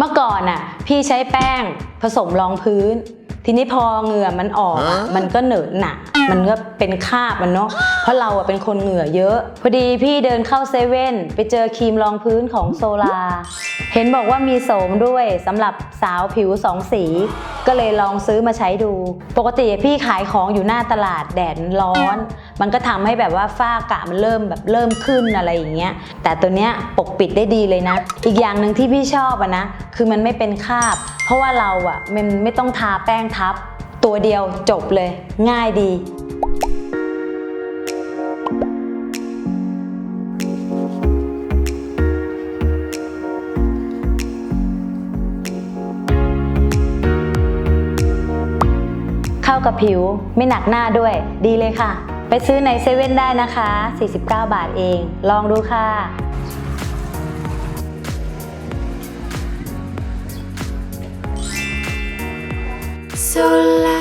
เมื่อก่อนอะ พี่ใช้แป้งผสมรองพื้น ทีนี้พอเหงื่อมันออกอะมันก็เหนอะหนะมันก็เป็นคราบมันเนาะเพราะเราอะเป็นคนเหงื่อเยอะ พอดีพี่เดินเข้าเซเว่นไปเจอครีมรองพื้นของโซลา เห็นบอกว่ามีโสมด้วยสำหรับสาวผิวสองสี ก็เลยลองซื้อมาใช้ดู ปกติพี่ขายของอยู่หน้าตลาดแดดร้อน มันก็ทำให้แบบว่าฝ้ากระมันเริ่มแบบเริ่มขึ้นอะไรอย่างเงี้ย แต่ตัวเนี้ยปกปิดได้ดีเลยนะ อีกอย่างหนึ่งที่พี่ชอบอะนะ คือมันไม่เป็นคราบ เพราะว่าเราอะมันไม่ต้องทาแป้งทับ ตัวเดียวจบเลย ง่ายดี กับผิว ไม่หนักหน้าด้วย ดีเลยค่ะ ไปซื้อในเซเว่นได้นะคะ 49 บาทเอง ลองดูค่ะ Sola,